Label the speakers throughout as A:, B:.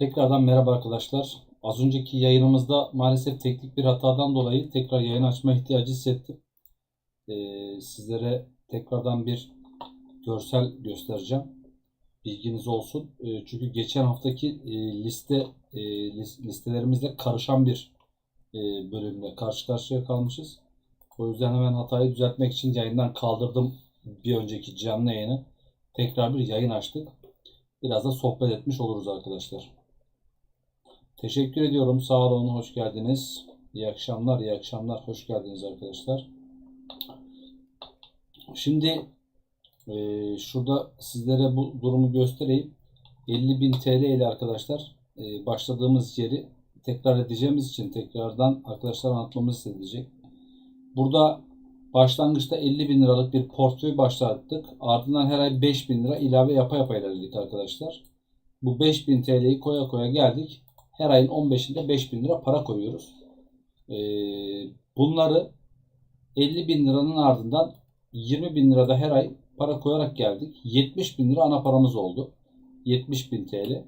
A: Tekrardan merhaba arkadaşlar. Az önceki yayınımızda maalesef teknik bir hatadan dolayı tekrar yayın açma ihtiyacı hissettim. Ee, sizlere tekrardan bir görsel göstereceğim. Bilginiz olsun. Ee, çünkü geçen haftaki e, liste e, lis- listelerimizle karışan bir e, bölümle karşı karşıya kalmışız. O yüzden hemen hatayı düzeltmek için yayından kaldırdım bir önceki canlı yayını. Tekrar bir yayın açtık. Biraz da sohbet etmiş oluruz arkadaşlar. Teşekkür ediyorum. Sağ olun. Hoş geldiniz. İyi akşamlar. iyi akşamlar. Hoş geldiniz arkadaşlar. Şimdi e, şurada sizlere bu durumu göstereyim. 50.000 TL ile arkadaşlar e, başladığımız yeri tekrar edeceğimiz için tekrardan arkadaşlar anlatmamız istedilecek. Burada başlangıçta 50 bin liralık bir portföy başlattık. Ardından her ay 5 bin lira ilave yapa yapa ilerledik arkadaşlar. Bu 5000 TL'yi koya koya geldik. Her ayın 15'inde 5000 lira para koyuyoruz. Ee, bunları 50 bin liranın ardından 20 bin lirada her ay para koyarak geldik. 70 bin lira ana paramız oldu. 70 bin TL.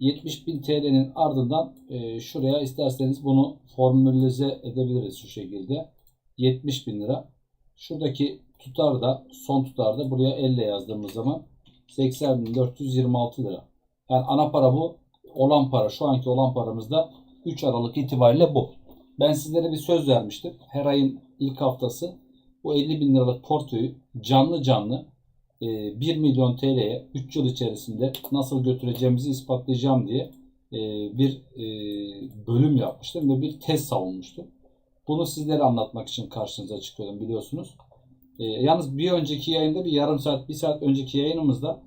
A: 70 bin TL'nin ardından e, şuraya isterseniz bunu formülize edebiliriz şu şekilde. 70 bin lira. Şuradaki tutar da son tutar da buraya 50 yazdığımız zaman 80.426 lira. Yani ana para bu. Olan para şu anki olan paramız da 3 Aralık itibariyle bu. Ben sizlere bir söz vermiştim. Her ayın ilk haftası bu 50 bin liralık portföyü canlı canlı e, 1 milyon TL'ye 3 yıl içerisinde nasıl götüreceğimizi ispatlayacağım diye e, bir e, bölüm yapmıştım ve bir test savunmuştum. Bunu sizlere anlatmak için karşınıza çıkıyorum biliyorsunuz. E, yalnız bir önceki yayında bir yarım saat, bir saat önceki yayınımızda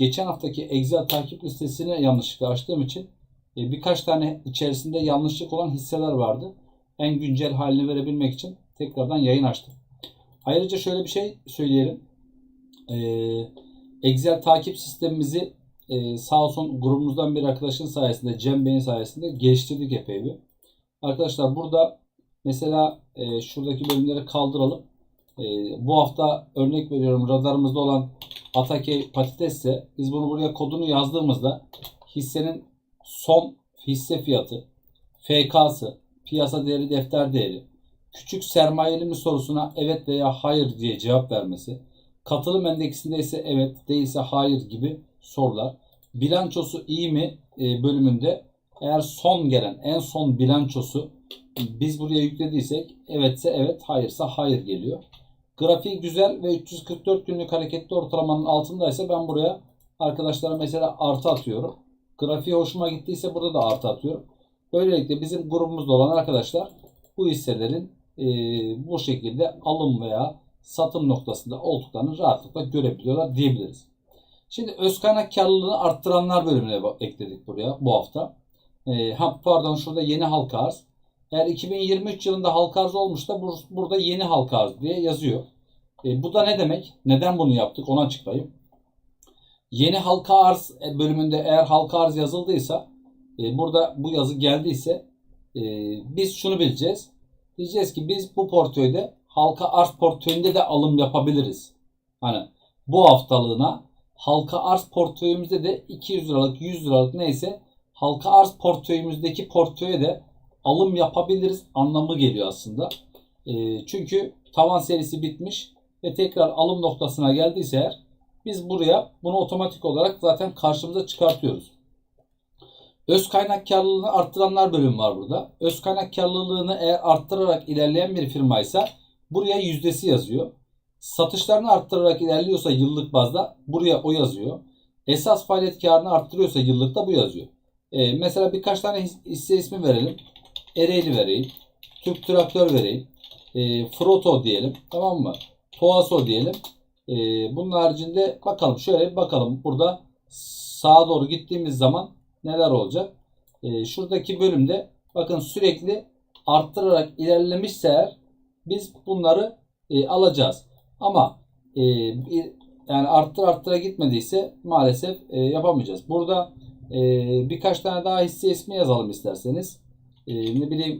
A: geçen haftaki Excel takip listesini yanlışlıkla açtığım için e, birkaç tane içerisinde yanlışlık olan hisseler vardı. En güncel halini verebilmek için tekrardan yayın açtım. Ayrıca şöyle bir şey söyleyelim. E, Excel takip sistemimizi e, sağ olsun grubumuzdan bir arkadaşın sayesinde, Cem Bey'in sayesinde geliştirdik epey bir. Arkadaşlar burada mesela e, şuradaki bölümleri kaldıralım. E, bu hafta örnek veriyorum radarımızda olan Atake patatesse biz bunu buraya kodunu yazdığımızda hissenin son hisse fiyatı, FK'sı, piyasa değeri, defter değeri, küçük sermayeli mi sorusuna evet veya hayır diye cevap vermesi, katılım endeksinde ise evet değilse hayır gibi sorular. Bilançosu iyi mi e, bölümünde eğer son gelen en son bilançosu biz buraya yüklediysek evetse evet hayırsa hayır geliyor. Grafiği güzel ve 344 günlük hareketli ortalamanın altındaysa ben buraya arkadaşlara mesela artı atıyorum. Grafiği hoşuma gittiyse burada da artı atıyorum. Böylelikle bizim grubumuzda olan arkadaşlar bu hisselerin e, bu şekilde alım veya satım noktasında olduklarını rahatlıkla görebiliyorlar diyebiliriz. Şimdi öz kaynak karlılığını arttıranlar bölümüne ekledik buraya bu hafta. E, ha, pardon şurada yeni halka arz. Eğer 2023 yılında halka arz olmuşsa bur- burada yeni halka arz diye yazıyor. E, bu da ne demek? Neden bunu yaptık? Onu açıklayayım. Yeni halka arz bölümünde eğer halka arz yazıldıysa e, burada bu yazı geldiyse e, biz şunu bileceğiz. Diyeceğiz ki biz bu portföyde halka arz portföyünde de alım yapabiliriz. Hani bu haftalığına halka arz portföyümüzde de 200 liralık 100 liralık neyse halka arz portföyümüzdeki portföye de alım yapabiliriz anlamı geliyor aslında. E, çünkü tavan serisi bitmiş ve tekrar alım noktasına geldiyse eğer biz buraya bunu otomatik olarak zaten karşımıza çıkartıyoruz. Öz kaynak karlılığını arttıranlar bölümü var burada. Öz kaynak karlılığını eğer arttırarak ilerleyen bir firmaysa buraya yüzdesi yazıyor. Satışlarını arttırarak ilerliyorsa yıllık bazda buraya o yazıyor. Esas faaliyet karını arttırıyorsa yıllıkta bu yazıyor. Ee, mesela birkaç tane his- hisse ismi verelim. Ereğli vereyim. Türk Traktör vereyim. E, Froto diyelim. Tamam mı? Toaso diyelim. E, bunun haricinde bakalım. Şöyle bir bakalım. Burada sağa doğru gittiğimiz zaman neler olacak? E, şuradaki bölümde bakın sürekli arttırarak ilerlemişse eğer biz bunları e, alacağız. Ama e, yani arttır arttıra gitmediyse maalesef e, yapamayacağız. Burada e, birkaç tane daha hisse ismi yazalım isterseniz. E, ne bileyim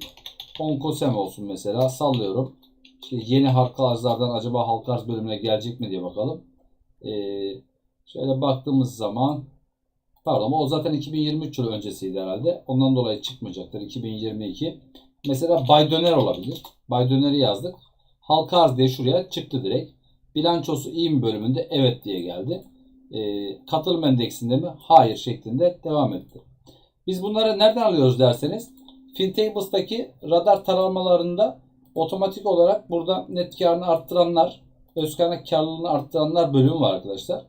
A: Onkosem olsun mesela sallıyorum. İşte yeni halka arzlardan acaba halka arz bölümüne gelecek mi diye bakalım. E, şöyle baktığımız zaman Pardon o zaten 2023 yılı öncesiydi herhalde. Ondan dolayı çıkmayacaktır 2022. Mesela Bay Döner olabilir. Bay Döner'i yazdık. Halka arz diye şuraya çıktı direkt. Bilançosu iyi mi bölümünde evet diye geldi. Ee, katılım endeksinde mi? Hayır şeklinde devam etti. Biz bunları nereden alıyoruz derseniz FinTables'taki radar taramalarında otomatik olarak burada net karını arttıranlar, öz kaynak karlılığını arttıranlar bölümü var arkadaşlar.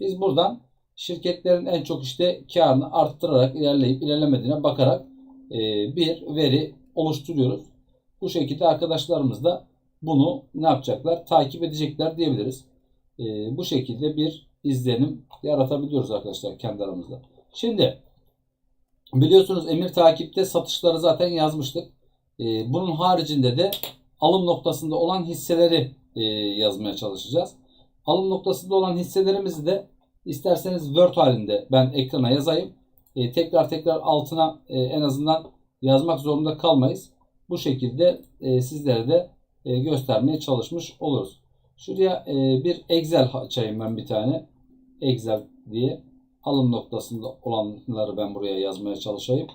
A: Biz buradan şirketlerin en çok işte karını arttırarak ilerleyip ilerlemediğine bakarak e, bir veri oluşturuyoruz. Bu şekilde arkadaşlarımız da bunu ne yapacaklar? Takip edecekler diyebiliriz. E, bu şekilde bir izlenim yaratabiliyoruz arkadaşlar kendi aramızda. Şimdi biliyorsunuz emir takipte satışları zaten yazmıştık. E, bunun haricinde de alım noktasında olan hisseleri e, yazmaya çalışacağız. Alım noktasında olan hisselerimizi de isterseniz Word halinde ben ekrana yazayım. E, tekrar tekrar altına e, en azından yazmak zorunda kalmayız. Bu şekilde sizlere de göstermeye çalışmış oluruz. Şuraya bir Excel açayım ben bir tane. Excel diye alım noktasında olanları ben buraya yazmaya çalışayım.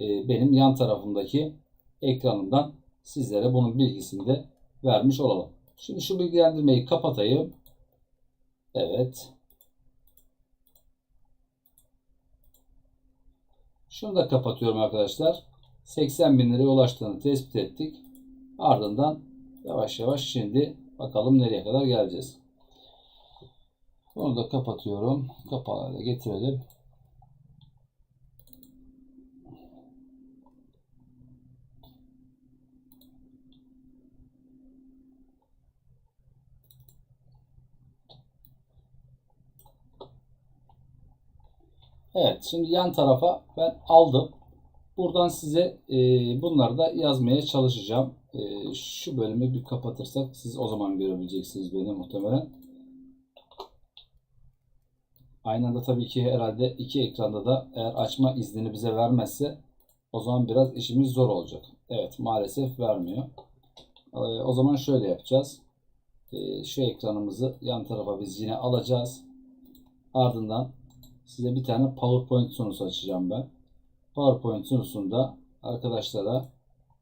A: E, benim yan tarafımdaki ekranımdan sizlere bunun bilgisini de vermiş olalım. Şimdi şu bilgilendirmeyi kapatayım. Evet. Şunu da kapatıyorum arkadaşlar. 80 bin liraya ulaştığını tespit ettik. Ardından yavaş yavaş şimdi bakalım nereye kadar geleceğiz. Bunu da kapatıyorum. Kapağı da getirelim. Evet şimdi yan tarafa ben aldım. Buradan size e, bunları da yazmaya çalışacağım. E, şu bölümü bir kapatırsak siz o zaman görebileceksiniz beni muhtemelen. Aynı anda tabii ki herhalde iki ekranda da eğer açma iznini bize vermezse o zaman biraz işimiz zor olacak. Evet maalesef vermiyor. E, o zaman şöyle yapacağız. E, şu ekranımızı yan tarafa biz yine alacağız. Ardından size bir tane PowerPoint sunusu açacağım ben. PowerPoint sunusunda arkadaşlara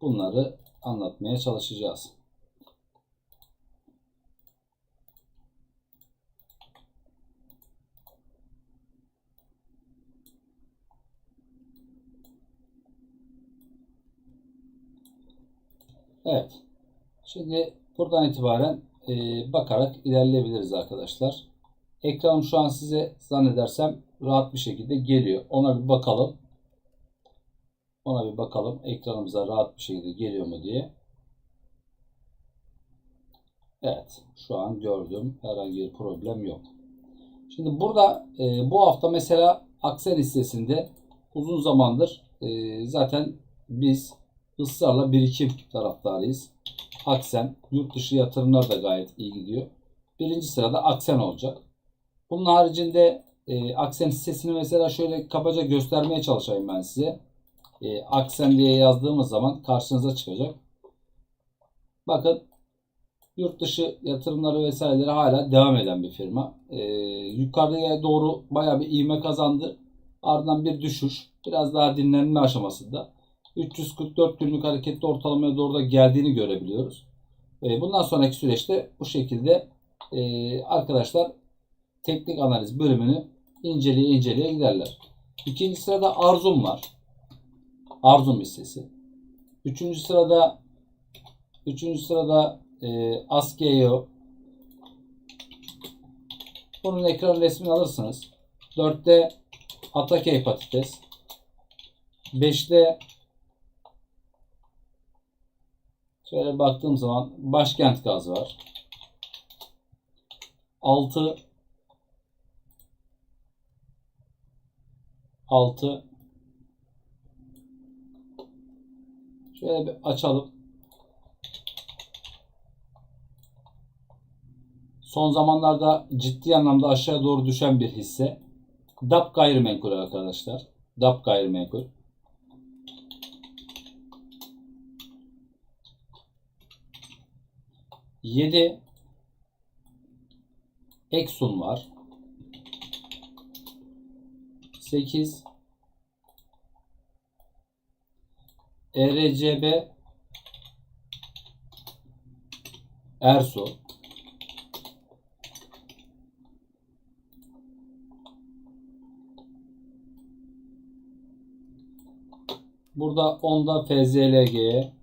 A: bunları anlatmaya çalışacağız. Evet. Şimdi buradan itibaren e, bakarak ilerleyebiliriz arkadaşlar. Ekranım şu an size zannedersem rahat bir şekilde geliyor. Ona bir bakalım. Ona bir bakalım. Ekranımıza rahat bir şekilde geliyor mu diye. Evet. Şu an gördüm. Herhangi bir problem yok. Şimdi burada e, bu hafta mesela Aksen hissesinde uzun zamandır e, zaten biz ısrarla birikim taraftarıyız. Aksen, yurt dışı yatırımlar da gayet iyi gidiyor. Birinci sırada Aksen olacak. Bunun haricinde e, Aksen hissesini mesela şöyle kabaca göstermeye çalışayım ben size. E, Aksen diye yazdığımız zaman karşınıza çıkacak. Bakın yurt dışı yatırımları vesaireleri hala devam eden bir firma. E, yukarıya doğru baya bir ivme kazandı. Ardından bir düşüş. Biraz daha dinlenme aşamasında. 344 günlük hareketli ortalamaya doğru da geldiğini görebiliyoruz. E, bundan sonraki süreçte bu şekilde e, arkadaşlar teknik analiz bölümünü inceleye inceleye giderler. İkinci sırada Arzum var. Arzum hissesi. Üçüncü sırada üçüncü sırada e, Askeo. Bunun ekran resmini alırsınız. Dörtte Atakey patates. Beşte şöyle baktığım zaman Başkent Gaz var. 6 6 Şöyle bir açalım. Son zamanlarda ciddi anlamda aşağı doğru düşen bir hisse. DAP gayrimenkul arkadaşlar. DAP gayrimenkul. Yedi. Exxon var. 8 ERCB Erso. Burada 10'da FZLG'ye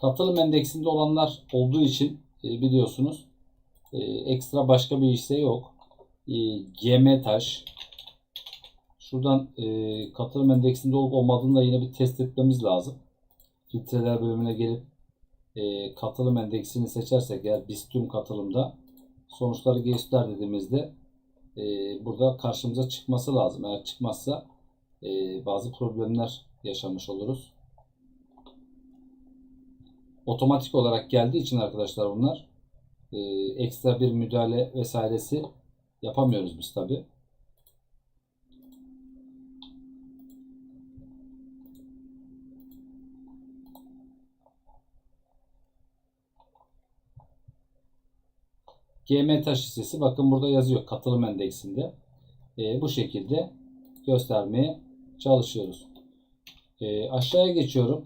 A: katılım endeksinde olanlar olduğu için e, biliyorsunuz e, ekstra başka bir hisse yok. E, GM şuradan e, katılım endeksinde olup olmadığını da yine bir test etmemiz lazım. Filtreler bölümüne gelip e, katılım endeksini seçersek eğer biz tüm katılımda sonuçları göster dediğimizde e, burada karşımıza çıkması lazım. Eğer çıkmazsa e, bazı problemler yaşamış oluruz. Otomatik olarak geldiği için arkadaşlar bunlar e, ekstra bir müdahale vesairesi yapamıyoruz biz tabi. GM taş hissesi bakın burada yazıyor katılım endeksinde. E, bu şekilde göstermeye çalışıyoruz. E, aşağıya geçiyorum.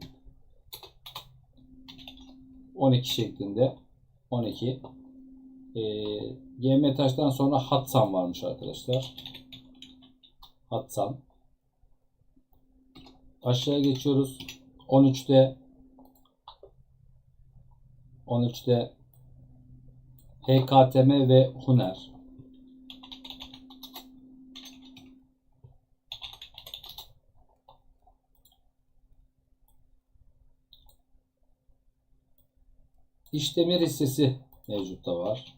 A: 12 şeklinde. 12. E, GM taştan sonra Hatsan varmış arkadaşlar. Hatsan. Aşağıya geçiyoruz. 13'te 13'te HKTM ve Huner. İşlemir hissesi mevcutta var.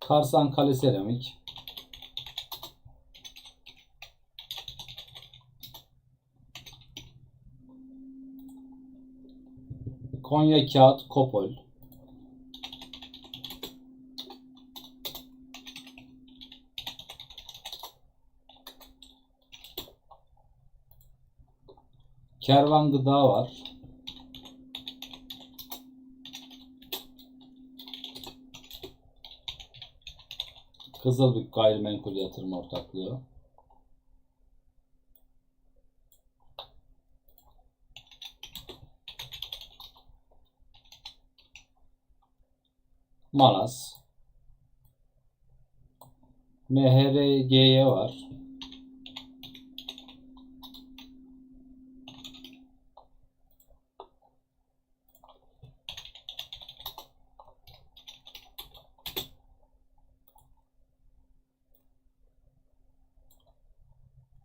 A: Karsan Kale Seramik. Konya Kağıt Kopol. Kervan Gıda var. Kızılbük Gayrimenkul Yatırım Ortaklığı. Manas. MHRG'ye var.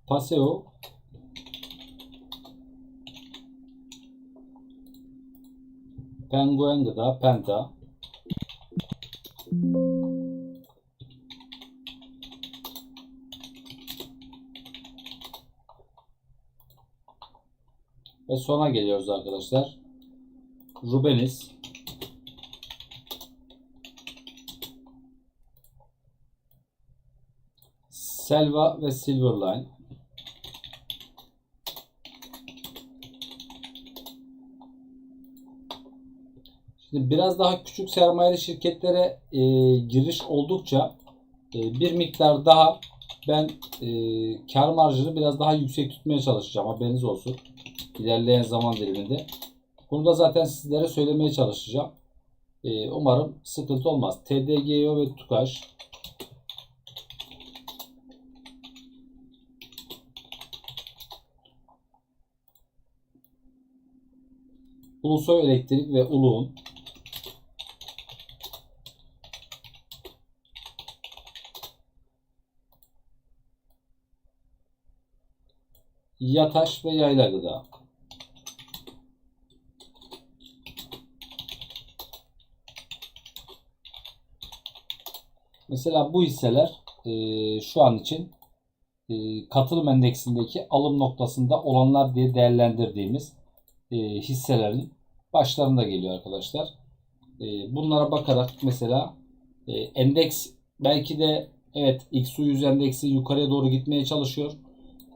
A: Paseo. Penguen Gıda Penta. Ve sona geliyoruz arkadaşlar. Rubenis. Selva ve Silverline Şimdi biraz daha küçük sermayeli şirketlere e, giriş oldukça e, bir miktar daha ben e, kar marjını biraz daha yüksek tutmaya çalışacağım. Haberiniz olsun. İlerleyen zaman diliminde. Bunu da zaten sizlere söylemeye çalışacağım. E, umarım sıkıntı olmaz. TDGO ve TUKAŞ Ulusoy Elektrik ve Uluğun Yataş ve Yayla Gıda Mesela bu hisseler e, şu an için e, katılım endeksindeki alım noktasında olanlar diye değerlendirdiğimiz e, hisselerin başlarında geliyor arkadaşlar. E, bunlara bakarak mesela e, endeks belki de evet XU100 endeksi yukarıya doğru gitmeye çalışıyor.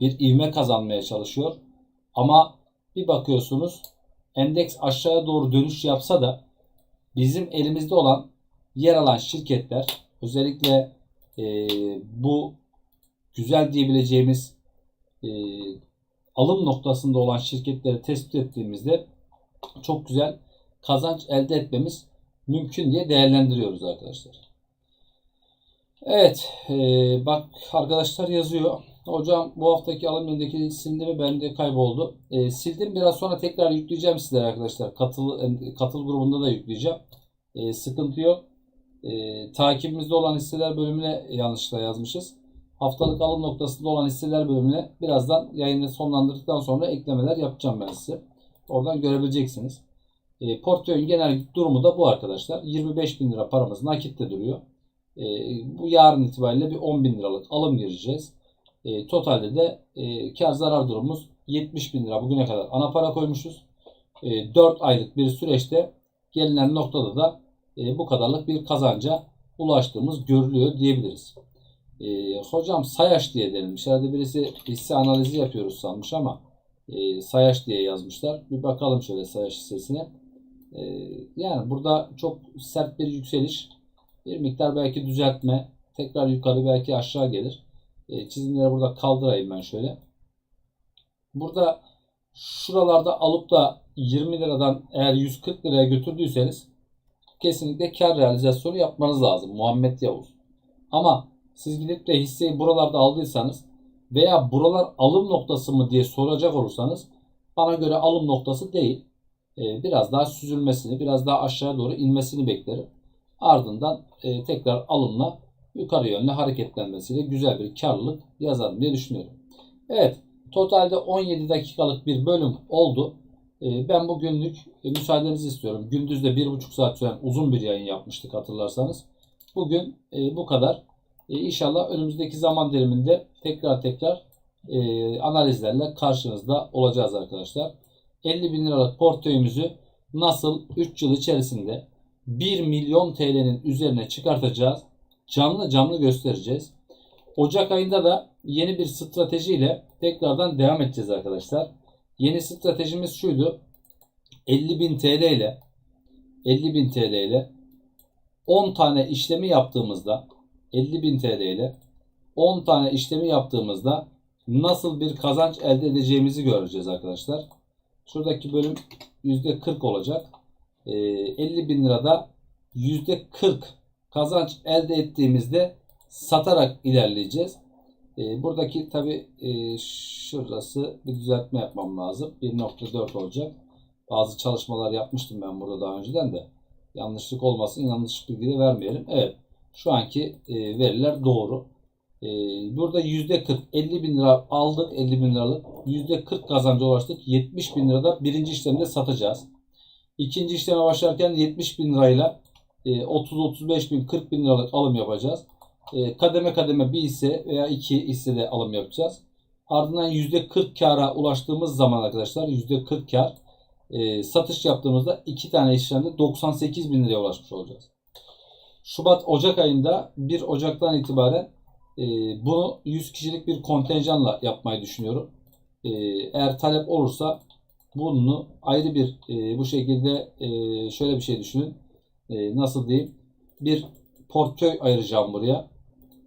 A: Bir ivme kazanmaya çalışıyor. Ama bir bakıyorsunuz endeks aşağıya doğru dönüş yapsa da bizim elimizde olan yer alan şirketler özellikle e, bu güzel diyebileceğimiz e, alım noktasında olan şirketleri tespit ettiğimizde çok güzel kazanç elde etmemiz mümkün diye değerlendiriyoruz arkadaşlar. Evet, e, bak arkadaşlar yazıyor. Hocam bu haftaki alım yönündeki silindimi bende kayboldu. E, sildim biraz sonra tekrar yükleyeceğim sizlere arkadaşlar. Katıl, katıl grubunda da yükleyeceğim. E, sıkıntı yok. E, takibimizde olan hisseler bölümüne yanlışlıkla yazmışız. Haftalık alım noktasında olan hisseler bölümüne birazdan yayını sonlandırdıktan sonra eklemeler yapacağım ben size. Oradan görebileceksiniz. E, portföyün genel durumu da bu arkadaşlar. 25 bin lira paramız nakitte duruyor. E, bu yarın itibariyle bir 10 bin liralık alım gireceğiz. E, totalde de e, kar zarar durumumuz 70 bin lira bugüne kadar ana para koymuşuz. E, 4 aylık bir süreçte gelinen noktada da e, bu kadarlık bir kazanca ulaştığımız görülüyor diyebiliriz. E, hocam sayaç diye denilmiş. Herhalde birisi hisse analizi yapıyoruz sanmış ama e, sayaç diye yazmışlar. Bir bakalım şöyle sayaç hissesine. E, yani burada çok sert bir yükseliş. Bir miktar belki düzeltme. Tekrar yukarı belki aşağı gelir. E, çizimleri burada kaldırayım ben şöyle. Burada şuralarda alıp da 20 liradan eğer 140 liraya götürdüyseniz kesinlikle kar realizasyonu yapmanız lazım. Muhammed Yavuz. Ama siz gidip de hisseyi buralarda aldıysanız veya buralar alım noktası mı diye soracak olursanız bana göre alım noktası değil. Ee, biraz daha süzülmesini, biraz daha aşağıya doğru inmesini beklerim. Ardından e, tekrar alımla yukarı yönlü hareketlenmesiyle güzel bir karlılık yazarım diye düşünüyorum. Evet, totalde 17 dakikalık bir bölüm oldu. Ee, ben bugünlük e, müsaadenizi istiyorum. Gündüz de 1,5 saat süren uzun bir yayın yapmıştık hatırlarsanız. Bugün e, bu kadar. E, inşallah önümüzdeki zaman diliminde tekrar tekrar analizlerle karşınızda olacağız arkadaşlar. 50 bin liralık portföyümüzü nasıl 3 yıl içerisinde 1 milyon TL'nin üzerine çıkartacağız? Canlı canlı göstereceğiz. Ocak ayında da yeni bir stratejiyle tekrardan devam edeceğiz arkadaşlar. Yeni stratejimiz şuydu. 50.000 TL ile 50.000 TL ile 10 tane işlemi yaptığımızda 50.000 TL ile 10 tane işlemi yaptığımızda nasıl bir kazanç elde edeceğimizi göreceğiz arkadaşlar. Şuradaki bölüm %40 olacak. Ee, 50 bin lirada %40 kazanç elde ettiğimizde satarak ilerleyeceğiz. Ee, buradaki tabi e, şurası bir düzeltme yapmam lazım. 1.4 olacak. Bazı çalışmalar yapmıştım ben burada daha önceden de. Yanlışlık olmasın yanlış bilgi de vermeyelim. Evet şu anki e, veriler doğru. E, burada %40 50 bin lira aldık 50 bin liralık. %40 kazanca ulaştık. 70 bin lirada birinci işlemde satacağız. İkinci işleme başlarken 70 bin lirayla e, 30-35 bin 40 bin liralık alım yapacağız. E, kademe kademe bir hisse veya iki hissede alım yapacağız. Ardından %40 kara ulaştığımız zaman arkadaşlar %40 kar e, satış yaptığımızda iki tane işlemde 98 bin liraya ulaşmış olacağız. Şubat Ocak ayında 1 Ocak'tan itibaren e, bunu 100 kişilik bir kontenjanla yapmayı düşünüyorum. E, eğer talep olursa bunu ayrı bir e, bu şekilde e, şöyle bir şey düşünün. E, nasıl diyeyim? Bir portföy ayıracağım buraya.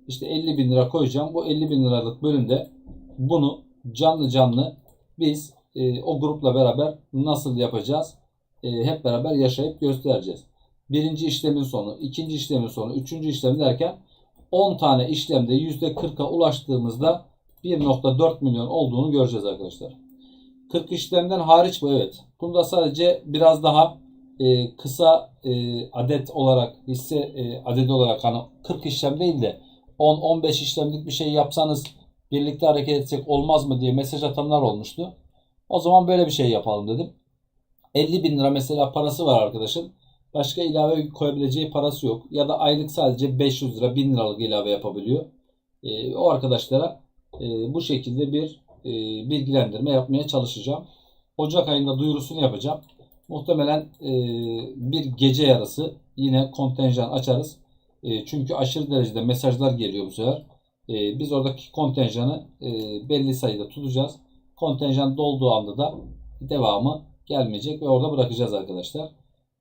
A: İşte 50 bin lira koyacağım. Bu 50 bin liralık bölümde bunu canlı canlı biz e, o grupla beraber nasıl yapacağız? E, hep beraber yaşayıp göstereceğiz. Birinci işlemin sonu, ikinci işlemin sonu, üçüncü işlem derken 10 tane işlemde %40'a ulaştığımızda 1.4 milyon olduğunu göreceğiz arkadaşlar. 40 işlemden hariç bu evet. Bunda sadece biraz daha e, kısa e, adet olarak hisse e, adedi olarak hani 40 işlem değil de 10-15 işlemlik bir şey yapsanız birlikte hareket etsek olmaz mı diye mesaj atanlar olmuştu. O zaman böyle bir şey yapalım dedim. 50 bin lira mesela parası var arkadaşın. Başka ilave koyabileceği parası yok. Ya da aylık sadece 500 lira 1000 liralık ilave yapabiliyor. E, o arkadaşlara e, bu şekilde bir e, bilgilendirme yapmaya çalışacağım. Ocak ayında duyurusunu yapacağım. Muhtemelen e, bir gece yarısı yine kontenjan açarız. E, çünkü aşırı derecede mesajlar geliyor bu sefer. E, biz oradaki kontenjanı e, belli sayıda tutacağız. Kontenjan dolduğu anda da devamı gelmeyecek ve orada bırakacağız arkadaşlar.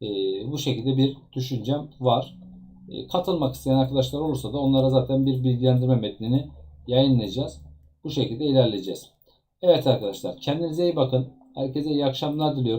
A: E, bu şekilde bir düşüncem var. E, katılmak isteyen arkadaşlar olursa da onlara zaten bir bilgilendirme metnini yayınlayacağız. Bu şekilde ilerleyeceğiz. Evet arkadaşlar kendinize iyi bakın. Herkese iyi akşamlar diliyorum.